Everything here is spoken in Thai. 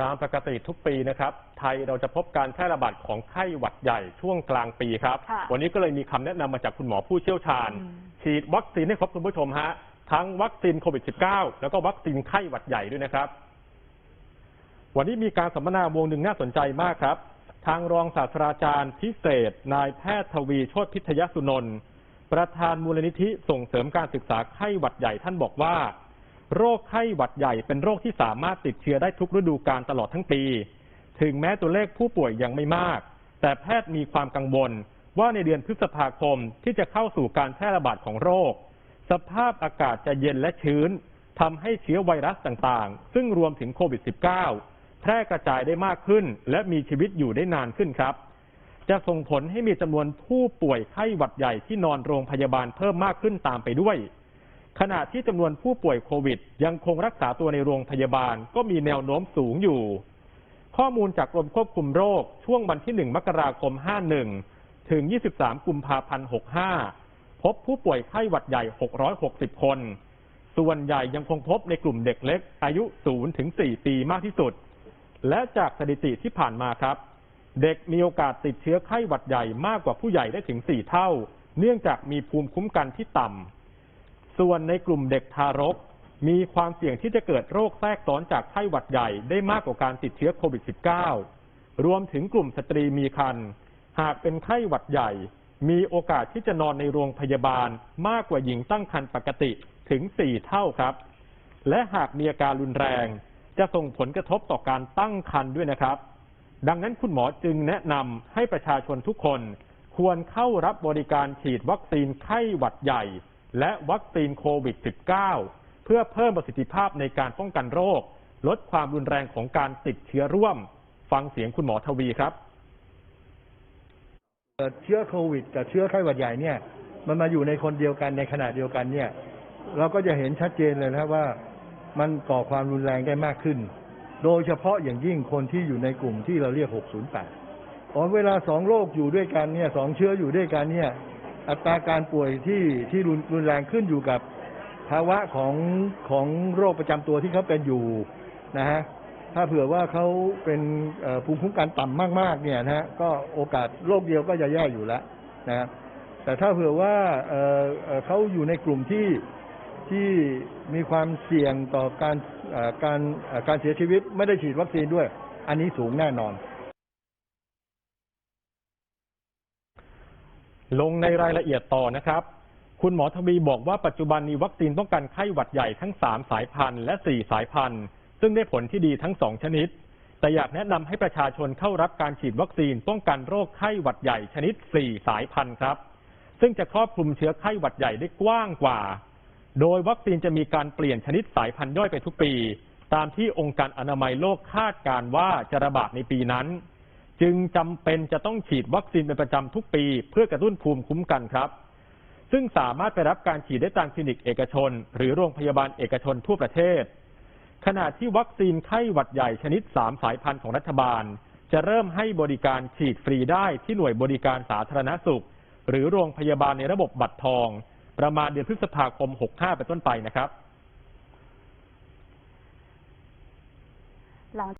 ตามปกติทุกปีนะครับ ไทยเราจะพบการแพร่ระบาดของไข้หวัดใหญ่ช่วงกลางปีครับค่ะวันนี้ก็เลยมีคำแนะนำมาจากคุณหมอผู้เชี่ยวชาญอืมฉีดวัคซีนให้ครบคุณผู้ชมฮะ ทั้งวัคซีนโควิด -19 แล้วก็วัคซีนไข้หวัดใหญ่ด้วยนะครับ วันนี้มีการสัมมนาวงหนึ่งน่าสนใจมากครับ ทางรองศาสตราจารย์พิเศษ นายแพทย์ทวีโชติพิทยสุนนท์ประธานมูลนิธิส่งเสริมการศึกษาไข้หวัดใหญ่ท่านบอกว่า โรคไข้หวัดใหญ่เป็นโรคที่สามารถติดเชื้อได้ทุกฤดูกาลตลอดทั้งปี ถึงแม้ตัวเลขผู้ป่วยยังไม่มาก แต่แพทย์มีความกังวลว่าในเดือนพฤษภาคมที่จะเข้าสู่การแพร่ระบาดของโรค สภาพอากาศจะเย็นและชื้นทำให้เชื้อไวรัสต่างๆ ซึ่งรวมถึงโควิด -19 แพร่กระจายได้มากขึ้น และมีชีวิตอยู่ได้นานขึ้นครับ จะส่งผลให้มีจำนวนผู้ป่วยไข้หวัดใหญ่ที่นอนโรงพยาบาลเพิ่มมากขึ้นตามไปด้วย ขณะที่จำนวนผู้ป่วยโควิด ยังคงรักษาตัวในโรงพยาบาลก็มีแนวโน้มสูงอยู่ ข้อมูลจากกรมควบคุมโรคช่วงวันที่ 1 มกราคม 51 ถึง 23 กุมภาพันธ์ 65 พบผู้ป่วยไข้หวัดใหญ่ 660 คน ส่วนใหญ่ยังคงพบในกลุ่มเด็กเล็ก อายุ 0 ถึง 4 ปีมากที่สุด และจากสถิติที่ผ่านมาครับ เด็กมีโอกาสติดเชื้อไข้หวัดใหญ่มากกว่าผู้ใหญ่ได้ถึง 4 เท่า เนื่องจากมีภูมิคุ้มกันที่ต่ำ ส่วนในกลุ่มเด็กทารก มีความเสี่ยงที่จะเกิดโรคแทรกซ้อนจากไข้หวัดใหญ่ได้มากกว่าการติดเชื้อโควิด -19 รวมถึงกลุ่มสตรีมีครรภ์หากเป็นไข้หวัดใหญ่ มีโอกาสที่จะนอนในโรงพยาบาลมากกว่าหญิงตั้งครรภ์ปกติถึง 4 เท่าครับ และหากมีอาการรุนแรง จะส่งผลกระทบต่อการตั้งครรภ์ด้วยนะครับ ดังนั้นคุณหมอจึงแนะนำให้ประชาชนทุกคน ควรเข้ารับบริการฉีดวัคซีนไข้หวัดใหญ่ และวัคซีนโควิด -19 เพื่อเพิ่มประสิทธิภาพในการป้องกันโรค ลดความรุนแรงของการติดเชื้อร่วม ฟังเสียงคุณหมอทวีครับเชื้อโควิดกับเชื้อไข้หวัดใหญ่เนี่ยมันมาอยู่ในคนเดียวกันในขณะเดียวกันเนี่ย เราก็จะเห็นชัดเจนเลยนะว่ามันก่อความรุนแรงได้มากขึ้น โดยเฉพาะอย่างยิ่งคนที่อยู่ในกลุ่มที่เราเรียก 608อ๋อเวลาสองโรคอยู่ด้วยกันเนี่ยสองเชื้ออยู่ด้วยกันเนี่ย อัตราการป่วยที่ที่รุนรุนแรงขึ้นอยู่กับภาวะของของโรคประจำตัวที่เขาเป็นอยู่นะฮะถ้าเผื่อว่าเขาเป็นเอ่อภูมิคุ้มกันต่ำมากๆเนี่ยนะฮะก็โอกาสโรคเดียวก็จะแย่อยู่แล้วนะครับแต่ถ้าเผื่อว่าเอ่อเอ่อเขาอยู่ในกลุ่มที่ที่มีความเสี่ยงต่อการเอ่อการเอ่อการเสียชีวิตไม่ได้ฉีดวัคซีนด้วย อันนี้สูงแน่นอน ลงในรายละเอียดต่อนะครับ คุณหมอทวีบอกว่าปัจจุบันมีวัคซีนป้องกันไข้หวัดใหญ่ทั้ง 3 สายพันธุ์และ 4 สายพันธุ์ ซึ่งได้ผลที่ดีทั้ง 2 ชนิด แต่อยากแนะนำให้ประชาชนเข้ารับการฉีดวัคซีนป้องกันโรคไข้หวัดใหญ่ชนิด 4 สายพันธุ์ครับ ซึ่งจะครอบคลุมเชื้อไข้หวัดใหญ่ได้กว้างกว่า โดยวัคซีนจะมีการเปลี่ยนชนิดสายพันธุ์ย่อยไปทุกปี ตามที่องค์การอนามัยโลกคาดการณ์ว่าจะระบาดในปีนั้น จึงจำเป็นจะต้องฉีดวัคซีนเป็นประจำทุกปี เพื่อกระตุ้นภูมิคุ้มกันครับ ซึ่งสามารถไปรับการฉีดได้ตามคลินิกเอกชน หรือโรงพยาบาลเอกชนทั่วประเทศ ขณะที่วัคซีนไข้หวัดใหญ่ชนิด 3 สายพันธุ์ของรัฐบาล จะเริ่มให้บริการฉีดฟรีได้ที่หน่วยบริการสาธารณสุข หรือโรงพยาบาลในระบบบัตรทอง ประมาณเดือนพฤษภาคม 65 เป็นต้นไปนะครับหลัง